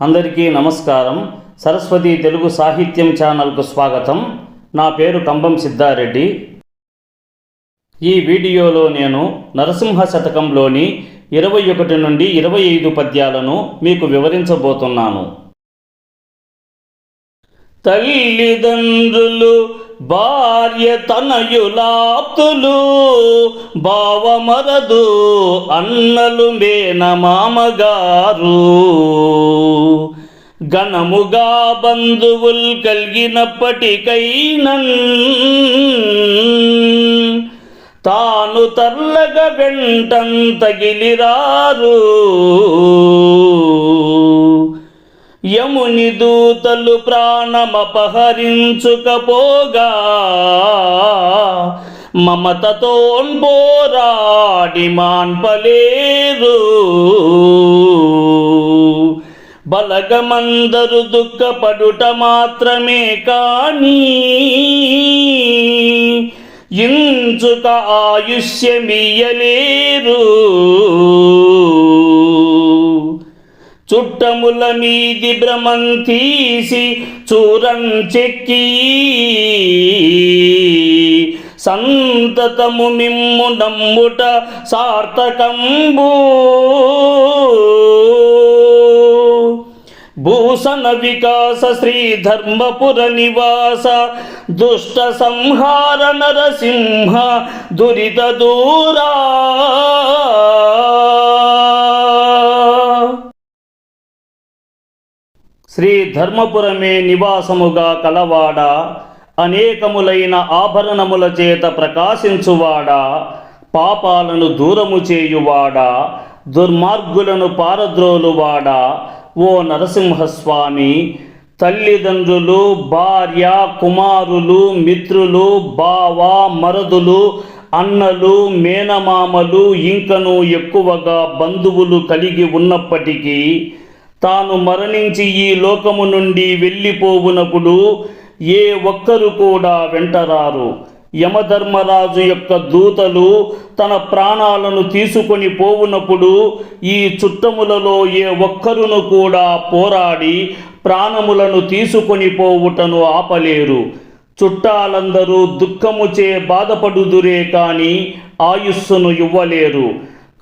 అందరికీ నమస్కారం. సరస్వతి తెలుగు సాహిత్యం ఛానల్కు స్వాగతం. నా పేరు కంబం సిద్ధారెడ్డి. ఈ వీడియోలో నేను నరసింహ శతకంలోని ఇరవై ఒకటి నుండి ఇరవై ఐదు పద్యాలను మీకు వివరించబోతున్నాను. తల్లిదండ్రులు భార్య తనయులాప్తులు బావమరదు అన్నలు మేన మామగారు ఘనముగా బంధువుల్ కలిగినప్పటికైనన్ తాను తర్లగ వెంటం తగిలిరారు. యముని దూతలు ప్రాణమపహరించుకపోగా మమతతోన్ పోరాడి బలగమందరు దుఃఖపడుట మాత్రమే కానీ ఇంచుక ఆయుష్యమియలేరు చుట్టముల మీది భ్రమం తీసి చూరం చెక్కి సంతతము మిమ్ము నమ్ముట సార్థకంబు. భూషణ వికాస శ్రీ ధర్మపుర నివాస దుష్ట సంహార నరసింహ దురిత దూరా. శ్రీ ధర్మపురమే నివాసముగా కలవాడ అనేకములైన ఆభరణముల చేత ప్రకాశించువాడా పాపాలను దూరము చేయువాడా దుర్మార్గులను పారద్రోలువాడా? ఓ నరసింహస్వామి తల్లిదండ్రులు భార్య కుమారులు మిత్రులు బావ మరదులు అన్నలు మేనమామలు ఇంకను ఎక్కువగా బంధువులు కలిగి ఉన్నప్పటికీ తాను మరణించి ఈ లోకము నుండి వెళ్ళిపోవునప్పుడు ఏ ఒక్కరు కూడా వెంటరారు. యమధర్మరాజు యొక్క దూతలు తన ప్రాణాలను తీసుకొని పోవునప్పుడు ఈ చుట్టములలో ఏ ఒక్కరును కూడా పోరాడి ప్రాణములను తీసుకొని పోవుటను ఆపలేరు. చుట్టాలందరూ దుఃఖముచే బాధపడుదురే కాని ఆయుస్సును ఇవ్వలేరు.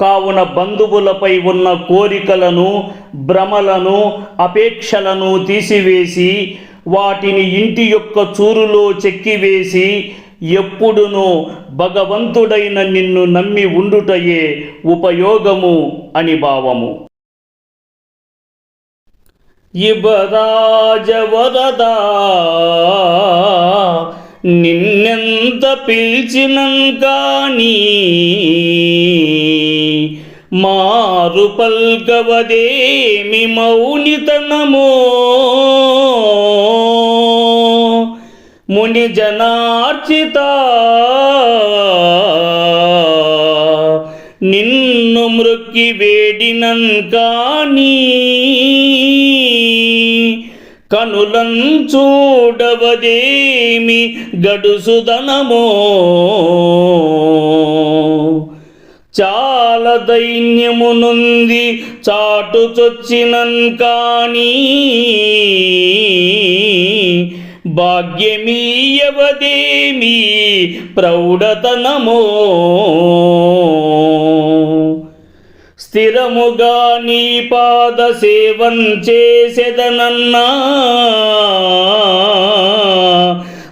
కావున బంధువులపై ఉన్న కోరికలను భ్రమలను అపేక్షలను తీసివేసి వాటిని ఇంటి యొక్క చూరులో చెక్కివేసి ఎప్పుడునూ భగవంతుడైన నిన్ను నమ్మి ఉండుటయే ఉపయోగము అని భావము. ఇబరాజ నిన్నెంత పిలిచినం కానీ మారు పల్కవదేమి మౌనితనమో ముని జనార్చిత నిన్ను మృక్కి వేడినన్ కానీ కనులం చూడవదేమి గడుసుదనమో చాలా దైన్యమునుంది చాటుచొచ్చినన్ కానీ భాగ్యమీయవదేమి ప్రౌఢతనమో. స్థిరముగా నీ పాద సేవం చేసెదనన్నా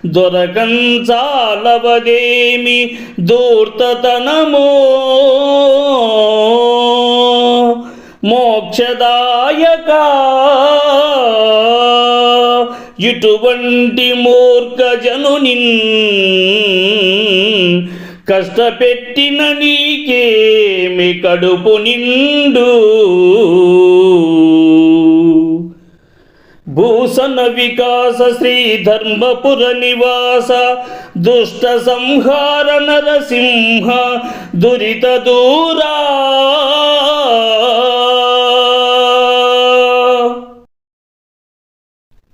దొరకంచాలవదేమి దూర్తతనమో మోక్షదాయక. ఇటువంటి మూర్ఖ జనునిన్ కష్టపెట్టిన నీకేమి కడుపు నిండు. భూషణ వికాస శ్రీ ధర్మపుర నివాస దుష్ట సంహార నరసింహ దురిత దూరా.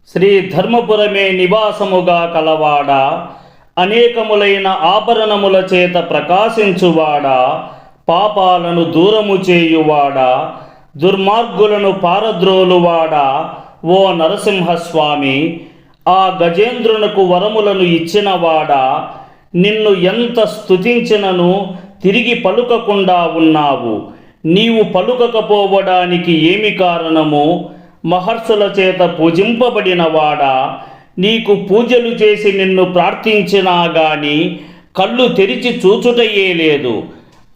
శ్రీ ధర్మపురమే నివాసముగా కలవాడ అనేకములైన ఆభరణముల చేత ప్రకాశించువాడా పాపాలను దూరము చేయువాడా దుర్మార్గులను పారద్రోలువాడా ఓ నరసింహస్వామి ఆ గజేంద్రునకు వరములను ఇచ్చినవాడా నిన్ను ఎంత స్థుతించినను తిరిగి పలుకకుండా ఉన్నావు. నీవు పలుకకపోవడానికి ఏమి కారణము? మహర్షుల చేత పూజింపబడినవాడా? నీకు పూజలు చేసి నిన్ను ప్రార్థించినా గాని కళ్ళు తెరిచి చూచుటయే లేదు.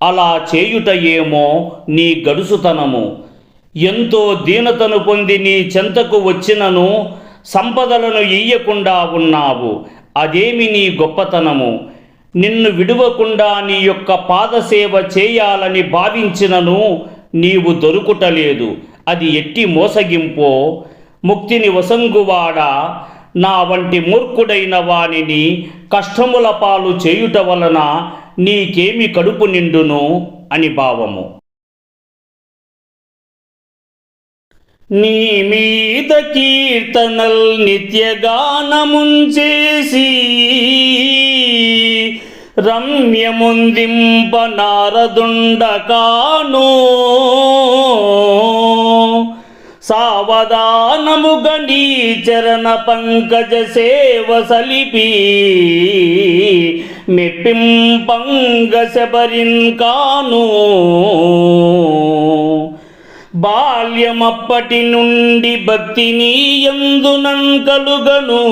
అలా చేయుట ఏమో నీ గడుసుతనము. ఎంతో దీనతను పొంది నీ చెంతకు వచ్చినను సంపదలను ఇయ్యకుండా ఉన్నావు. అదేమి నీ గొప్పతనము? నిన్ను విడువకుండా నీ యొక్క పాదసేవ చేయాలని భావించినను నీవు దొరుకుటలేదు. అది ఎట్టి మోసగింపో? ముక్తిని వసంగువాడా నా వంటి మూర్ఖుడైన వానిని కష్టముల పాలు చేయుట వలన నీకేమి కడుపు నిండును? అని భావము. నీ మీద కీర్తనల్ నిత్యగానముంచేసి రమ్యముందింప నారదుండకాను సావధానముగ నీ చరణ పంకజ సేవ సలిపి మెప్పింపంగ శబరిన్ కాను బాల్యమప్పటి నుండి భక్తిని ఎందునం కలుగను.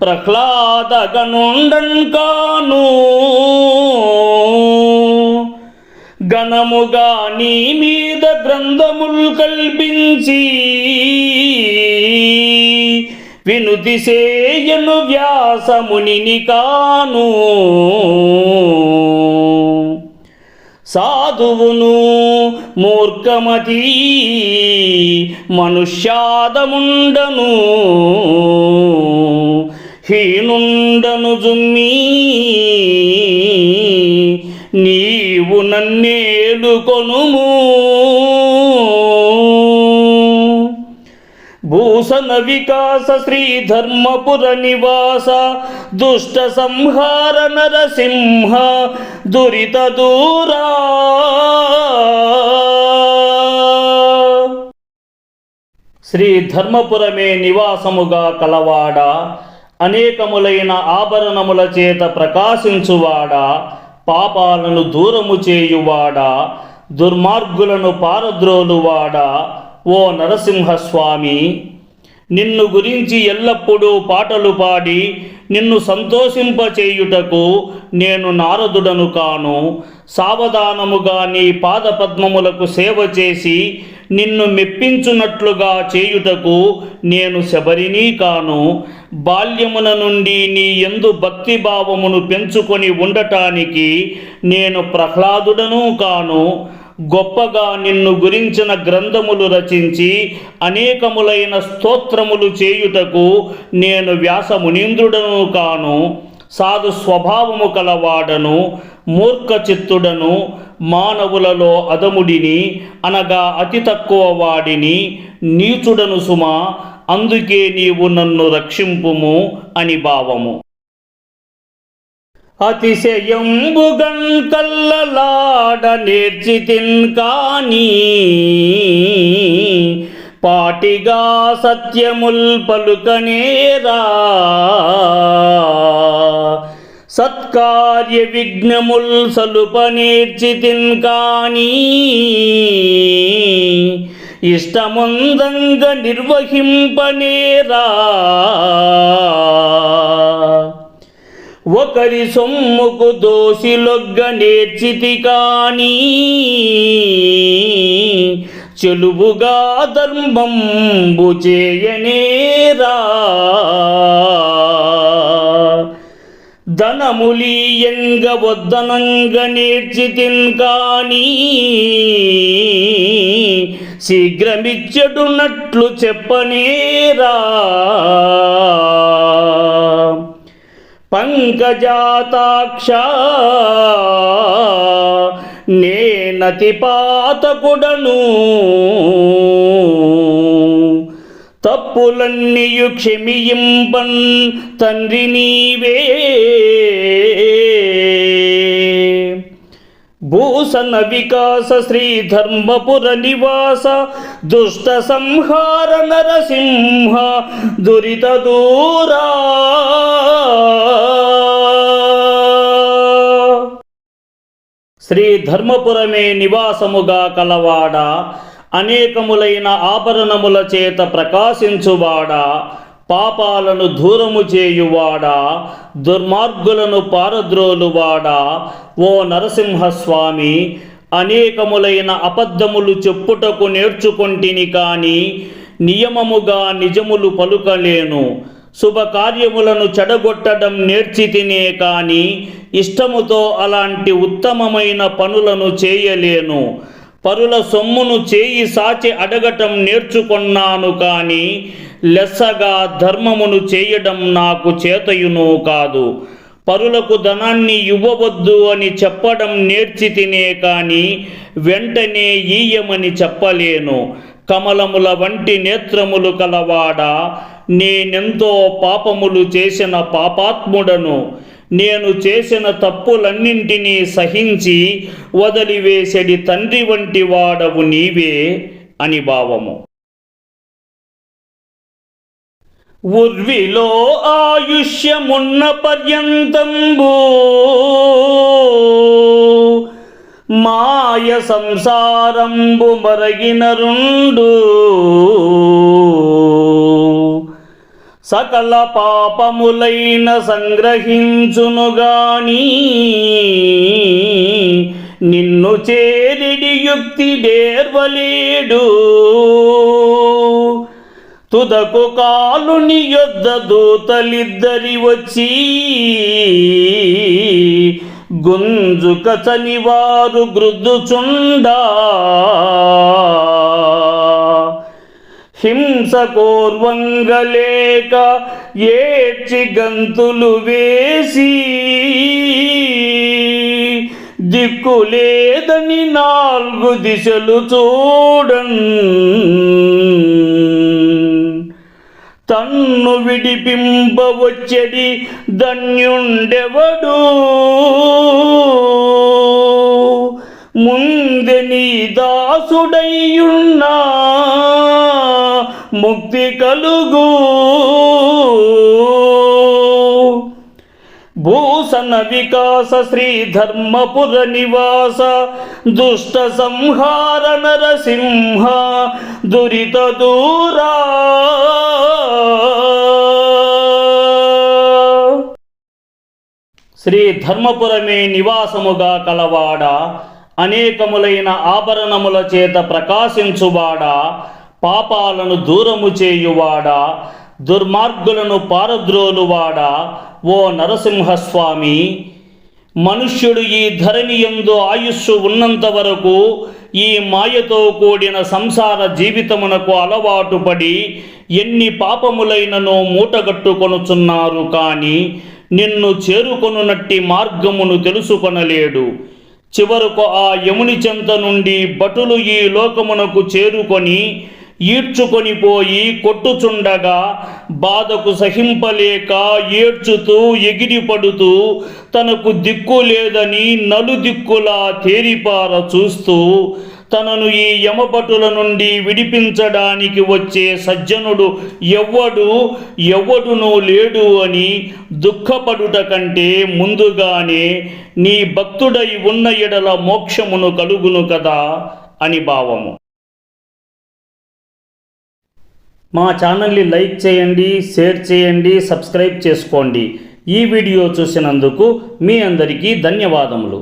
ప్రహ్లాదగనుండన్ కాను. గణముగా నీ మీద గ్రంథముల్ కల్పించి వినుతిసేయను వ్యాసముని వ్యాసమునిని కాను. సాధువును మూర్ఖమతి మనుష్యాదముండను హీనుండను జుమ్మి నీవు నన్నేలుకొనుము భూషణ వికాస శ్రీ ధర్మపుర నివాస దుష్ట సంహార నరసింహ దురిత దూరా. శ్రీ ధర్మపురమే నివాసముగా కలవాడ అనేకములైన ఆభరణముల చేత ప్రకాశించువాడా పాపాలను దూరము చేయువాడా దుర్మార్గులను పారద్రోలువాడా ఓ నరసింహస్వామి. నిన్ను గురించి ఎల్లప్పుడూ పాటలు పాడి నిన్ను సంతోషింపచేయుటకు నేను నారదుడను కాను. సావధానముగా నీ పాదపద్మములకు సేవ చేసి నిన్ను మెప్పించున్నట్లుగా చేయుటకు నేను శబరిని కాను. బాల్యమున నుండి నీ ఎందు భక్తిభావమును పెంచుకొని ఉండటానికి నేను ప్రహ్లాదుడను కాను. గొప్పగా నిన్ను గురించిన గ్రంథములు రచించి అనేకములైన స్తోత్రములు చేయుటకు నేను వ్యాసమునీంద్రుడను కాను సాధు స్వభావము కలవాడను మూర్ఖ చిత్తుడను మానవులలో అదముడిని అనగా అతి తక్కువ వాడిని నీచుడను సుమా అందుకే నీవు నన్ను రక్షింపుము అని భావము. అతిశయంబుగన్ కల్లలాడ నేర్చితిన్ కానీ పాటిగా సత్యముల్ పలుకనేరా. సత్కార్య విఘ్నముల్ సలుప నేర్చితిన్ కానీ ఇష్టముందంగ నిర్వహింపనేరా. ఒకరి సొమ్ముకు దోషిలొగ్గ నేర్చితి కానీ చెలువుగా ధర్మంబు చేయనేరా ధనములీయంగ వద్దనంగ నేర్చితిన్ కానీ శీఘ్రమిచ్చడునట్లు చెప్పనేరా పంకజాతాక్ష. నేనతి పాతకుడను. తప్పులన్నీయు క్షమియింపన్ తండ్రి నీవే. భూషణ వికాస శ్రీ ధర్మపుర నివాస దుష్ట సంహార నరసింహ దురిత దూరా. శ్రీ ధర్మపురమే నివాసముగా కలవాడా అనేకములైన ఆభరణముల చేత ప్రకాశించువాడా. పాపాలను దూరము చేయువాడా? దుర్మార్గులను పారద్రోలువాడా? ఓ నరసింహస్వామి అనేకములైన అబద్ధములు చెప్పుటకు నేర్చుకొంటిని కానీ నియమముగా నిజములు పలుకలేను. శుభకార్యములను చెడగొట్టడం నేర్చితినే కాని ఇష్టముతో అలాంటి ఉత్తమమైన పనులను చేయలేను. పరుల సొమ్మును చేయి సాచి అడగటం నేర్చుకున్నాను కానీ లెస్సగా ధర్మమును చేయడం నాకు చేతయును కాదు. పరులకు ధనాన్ని ఇవ్వవద్దు అని చెప్పడం నేర్చి తినే కాని వెంటనే ఈయమని చెప్పలేను. కమలముల వంటి నేత్రములు కలవాడ నేనెంతో పాపములు చేసిన పాపాత్ముడను. నేను చేసిన తప్పులన్నింటినీ సహించి వదిలివేసెడి తండ్రి వంటి వాడవు నీవే అని భావము. ఉర్విలో ఆయుష్యమున్న పర్యంతంబు మాయ సంసారంబు మరగిన రెండు సకల పాపములైన సంగ్రహించును గాని నిన్ను చేరిడి యుక్తి డేర్వలేడు తుదకు కాలుని యొద్ద దూతలిద్దరి వచ్చి గుంజుక చనివారు గృద్దుచుండా హింస కోర్వంగలేక ఏడ్చి గంతులు వేసి దిక్కులేదని నాలుగు దిశలు చూడండి తన్ను విడిపింపవచ్చడి ధన్యుండెవడు? ముందె నీ దాసుడయ్యున్నా ముక్తి కలుగు. శాసన వికాస శ్రీ ధర్మపుర నివాస దుష్ట సంహార నరసింహ దురిత దూరా. శ్రీ ధర్మపురమే నివాసముగా కలవాడ అనేకములైన ఆభరణముల చేత ప్రకాశించువాడా పాపాలను దూరము చేయువాడా దుర్మార్గులను పారద్రోలువాడా ఓ నరసింహస్వామి. మనుష్యుడు ఈ ధరణి ఎందు ఆయుస్సు ఉన్నంత వరకు ఈ మాయతో కూడిన సంసార జీవితమునకు అలవాటు పడి ఎన్ని పాపములైననో మూటగట్టుకొనుచున్నారు కానీ నిన్ను చేరుకొనునట్టి మార్గమును తెలుసుకొనలేడు. చివరకు ఆ యముని చెంత నుండి భటులు ఈ లోకమునకు చేరుకొని ఈడ్చుకొని పోయి కొట్టుచుండగా బాధకు సహింపలేక ఏడ్చుతూ ఎగిరిపడుతూ తనకు దిక్కు లేదని నలుదిక్కులా తేరిపార చూస్తూ తనను ఈ యమపటుల నుండి విడిపించడానికి వచ్చే సజ్జనుడు ఎవ్వడు ఎవ్వడునూ లేడు అని దుఃఖపడుట కంటే ముందుగానే నీ భక్తుడై ఉన్న ఎడల మోక్షమును కలుగును కదా అని భావము. మా ఛానల్ని లైక్ చేయండి షేర్ చేయండి సబ్స్క్రైబ్ చేసుకోండి. ఈ వీడియో చూసినందుకు మీ అందరికీ ధన్యవాదములు.